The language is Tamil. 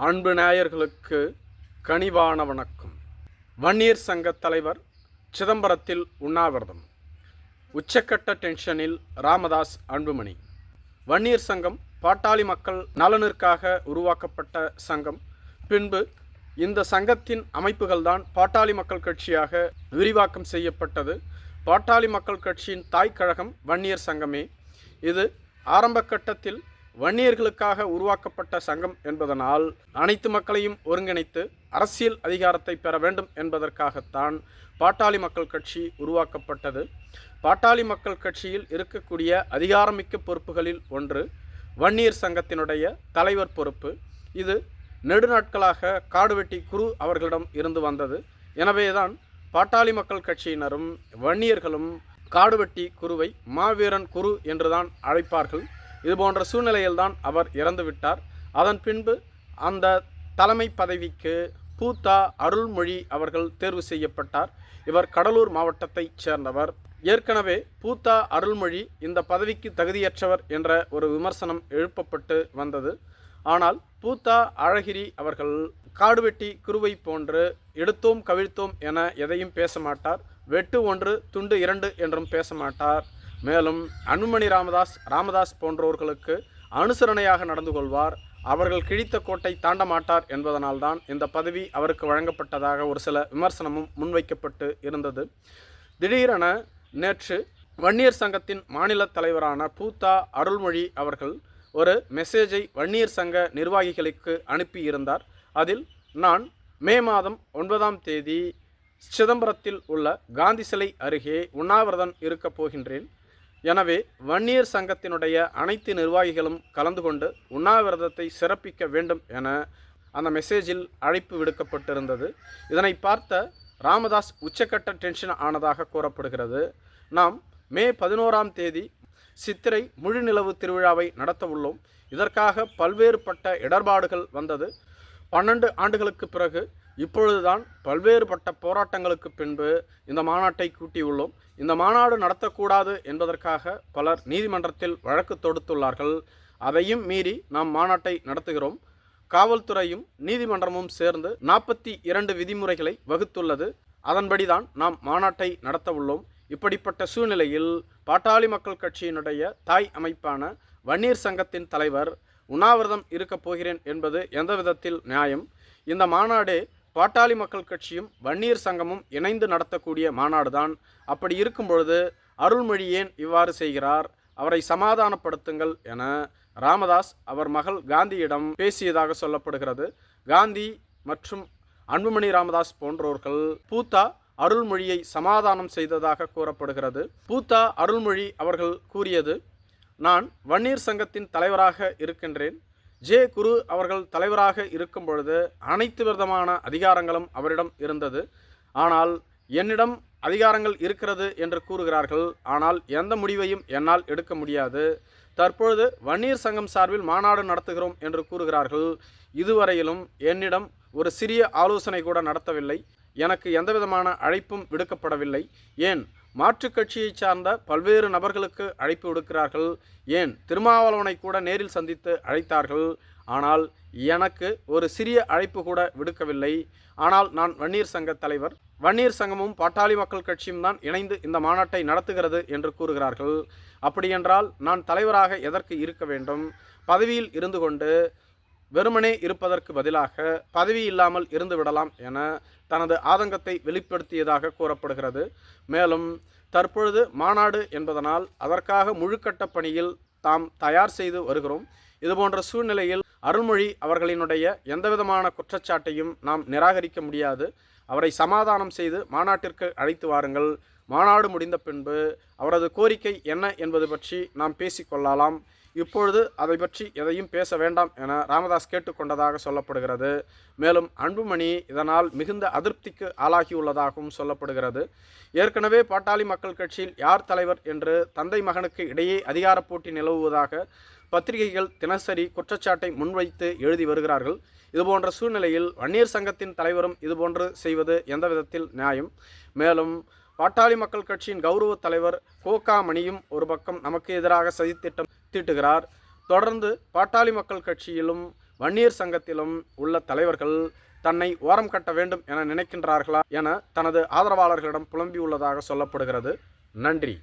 அன்பு நேயர்களுக்கு கனிவான வணக்கம். வன்னியர் சங்க தலைவர் சிதம்பரத்தில் உண்ணாவிரதம். உச்சக்கட்ட டென்ஷனில் ராமதாஸ் அன்புமணி. வன்னியர் சங்கம் பாட்டாளி மக்கள் நலனிற்காக உருவாக்கப்பட்ட சங்கம். பின்பு இந்த சங்கத்தின் அமைப்புகள்தான் பாட்டாளி மக்கள் கட்சியாக விரிவாக்கம் செய்யப்பட்டது. பாட்டாளி மக்கள் கட்சியின் தாய்க்கழகம் வன்னியர் சங்கமே. இது ஆரம்ப கட்டத்தில் வன்னியர்களுக்காக உருவாக்கப்பட்ட சங்கம் என்பதனால் அனைத்து மக்களையும் ஒருங்கிணைத்து அரசியல் அதிகாரத்தை பெற வேண்டும் என்பதற்காகத்தான் பாட்டாளி மக்கள் கட்சி உருவாக்கப்பட்டது. பாட்டாளி மக்கள் கட்சியில் இருக்கக்கூடிய அதிகாரமிக்க பொறுப்புகளில் ஒன்று வன்னியர் சங்கத்தினுடைய தலைவர் பொறுப்பு. இது நெடுநாட்களாக காடுவெட்டி குரு அவர்களிடம் இருந்து வந்தது. எனவேதான் பாட்டாளி மக்கள் கட்சியினரும் வன்னியர்களும் காடுவெட்டி குருவை மாவீரன் குரு என்றுதான் அழைப்பார்கள். இது போன்ற சூழ்நிலையில்தான் அவர் இறந்துவிட்டார். அதன் பின்பு அந்த தலைமை பதவிக்கு பூத்தா அருள்மொழி அவர்கள் தேர்வு செய்யப்பட்டார். இவர் கடலூர் மாவட்டத்தைச் சேர்ந்தவர். ஏற்கனவே பூத்தா அருள்மொழி இந்த பதவிக்கு தகுதியற்றவர் என்ற ஒரு விமர்சனம் எழுப்பப்பட்டு வந்தது. ஆனால் பூத்தா அழகிரி அவர்கள் காடுவெட்டி குருவை போன்று எடுத்தோம் கவிழ்த்தோம் என எதையும் பேச மாட்டார். வெட்டு ஒன்று துண்டு இரண்டு என்றும் பேச மாட்டார். மேலும் அன்புமணி ராமதாஸ் ராமதாஸ் போன்றோர்களுக்கு அனுசரணையாக நடந்து கொள்வார். அவர்கள் கிழித்த கோட்டை தாண்ட மாட்டார் என்பதனால்தான் இந்த பதவி அவருக்கு வழங்கப்பட்டதாக ஒரு சில விமர்சனமும் முன்வைக்கப்பட்டு இருந்தது. திடீரென நேற்று வன்னியர் சங்கத்தின் மாநில தலைவரான பூத்தா அருள்மொழி அவர்கள் ஒரு மெசேஜை வன்னியர் சங்க நிர்வாகிகளுக்கு அனுப்பியிருந்தார். அதில் நான் மே மாதம் ஒன்பதாம் தேதி சிதம்பரத்தில் உள்ள காந்தி சிலை அருகே உண்ணாவிரதம் இருக்கப் போகின்றேன் எனவே வன்னியர் சங்கத்தினுடைய அனைத்து நிர்வாகிகளும் கலந்து கொண்டு உண்ணாவிரதத்தை சிறப்பிக்க வேண்டும் என அந்த மெசேஜில் அழைப்பு விடுக்கப்பட்டிருந்தது. இதனை பார்த்த ராமதாஸ் உச்சக்கட்ட டென்ஷன் ஆனதாக கூறப்படுகிறது. நாம் மே பதினோராம் தேதி சித்திரை முழுநிலவு திருவிழாவை நடத்த உள்ளோம். இதற்காக பல்வேறுபட்ட இடர்பாடுகள் வந்தது. பன்னெண்டு ஆண்டுகளுக்கு பிறகு இப்பொழுதுதான் பல்வேறுபட்ட போராட்டங்களுக்கு பின்பு இந்த மாநாட்டை கூட்டியுள்ளோம். இந்த மாநாடு நடத்தக்கூடாது என்பதற்காக பலர் நீதிமன்றத்தில் வழக்கு தொடுத்துள்ளார்கள். அதையும் மீறி நாம் மாநாட்டை நடத்துகிறோம். காவல்துறையும் நீதிமன்றமும் சேர்ந்து நாற்பத்தி இரண்டு விதிமுறைகளை வகுத்துள்ளது. அதன்படிதான் நாம் மாநாட்டை நடத்த உள்ளோம். இப்படிப்பட்ட சூழ்நிலையில் பாட்டாளி மக்கள் கட்சியினுடைய தாய் அமைப்பான வன்னீர் சங்கத்தின் தலைவர் உண்ணாவிரதம் இருக்கப் போகிறேன் என்பது எந்த விதத்தில் நியாயம்? இந்த மாநாடு பாட்டாளி மக்கள் கட்சியும் வன்னியர் சங்கமும் இணைந்து நடத்தக்கூடிய மாநாடுதான். அப்படி இருக்கும் பொழுது அருள்மொழி ஏன் இவ்வாறு செய்கிறார். அவரை சமாதானப்படுத்துங்கள் என ராமதாஸ் அவர் மகள் காந்தியிடம் பேசியதாக சொல்லப்படுகிறது. காந்தி மற்றும் அன்புமணி ராமதாஸ் போன்றோர்கள் பூத்தா அருள்மொழியை சமாதானம் செய்ததாக கூறப்படுகிறது. பூத்தா அருள்மொழி அவர்கள் கூறியது நான் வன்னியர் சங்கத்தின் தலைவராக இருக்கின்றேன். ஜே. குரு அவர்கள் தலைவராக இருக்கும் பொழுது அனைத்து விதமான அதிகாரங்களும் அவரிடம் இருந்தது. ஆனால் என்னிடம் அதிகாரங்கள் இருக்கிறது என்று கூறுகிறார்கள். ஆனால் எந்த முடிவையும் என்னால் எடுக்க முடியாது. தற்பொழுது வன்னியர் சங்கம் சார்பில் மாநாடு நடத்துகிறோம் என்று கூறுகிறார்கள். இதுவரையிலும் என்னிடம் ஒரு சிறிய ஆலோசனை கூட நடத்தவில்லை. எனக்கு எந்தவிதமான அழைப்பும் விடுக்கப்படவில்லை. ஏன்? மாற்றுக் கட்சியைச் சார்ந்த பல்வேறு நபர்களுக்கு அழைப்பு விடுக்கிறார்கள். ஏன்? திருமாவளவனை கூட நேரில் சந்தித்து அழைத்தார்கள். ஆனால் எனக்கு ஒரு சிறிய அழைப்பு கூட விடுக்கவில்லை. ஆனால் நான் வன்னியர் சங்க தலைவர். வன்னியர் சங்கமும் பாட்டாளி மக்கள் கட்சியும் தான் இணைந்து இந்த மாநாட்டை நடத்துகிறது என்று கூறுகிறார்கள். அப்படியென்றால் நான் தலைவராக எதற்கு இருக்க வேண்டும்? பதவியில் இருந்து கொண்டு வெறுமனே இருப்பதற்கு பதிலாக பதவி இல்லாமல் இருந்து விடலாம் என தனது ஆதங்கத்தை வெளிப்படுத்தியதாக கூறப்படுகிறது. மேலும் தற்பொழுது மாநாடு என்பதனால் அதற்காக முழுக்கட்ட பணியில் தாம் தயார் செய்து வருகிறோம். இதுபோன்ற சூழ்நிலையில் அருள்மொழி அவர்களினுடைய எந்தவிதமான குற்றச்சாட்டையும் நாம் நிராகரிக்க முடியாது. அவரை சமாதானம் செய்து மாநாட்டிற்கு அழைத்து வாருங்கள். மாநாடு முடிந்த பின்பு அவரது கோரிக்கை என்ன என்பது பற்றி நாம் பேசிக்கொள்ளலாம் இப்பொழுது அதை பற்றி எதையும் பேச வேண்டாம் என ராமதாஸ் கேட்டுக்கொண்டதாக சொல்லப்படுகிறது. மேலும் அன்புமணி இதனால் மிகுந்த அதிருப்திக்கு ஆளாகியுள்ளதாகவும் சொல்லப்படுகிறது. ஏற்கனவே பாட்டாளி மக்கள் கட்சியில் யார் தலைவர் என்று தந்தை மகனுக்கு இடையே அதிகார போட்டி நிலவுவதாக பத்திரிகைகள் தினசரி குற்றச்சாட்டை முன்வைத்து எழுதி வருகிறார்கள். இதுபோன்ற சூழ்நிலையில் வன்னியர் சங்கத்தின் தலைவரும் இதுபோன்று செய்வது எந்த விதத்தில் நியாயம்? மேலும் பாட்டாளி மக்கள் கட்சியின் கௌரவ தலைவர் கோகா மணியும் ஒரு பக்கம் நமக்கு எதிராக சதித்திட்டம் தீட்டுகிறார். தொடர்ந்து பாட்டாளி மக்கள் கட்சியிலும் வன்னியர் சங்கத்திலும் உள்ள தலைவர்கள் தன்னை ஓரம் கட்ட வேண்டும் என நினைக்கின்றார்களா என தனது ஆதரவாளர்களிடம் புலம்பியுள்ளதாக சொல்லப்படுகிறது. நன்றி.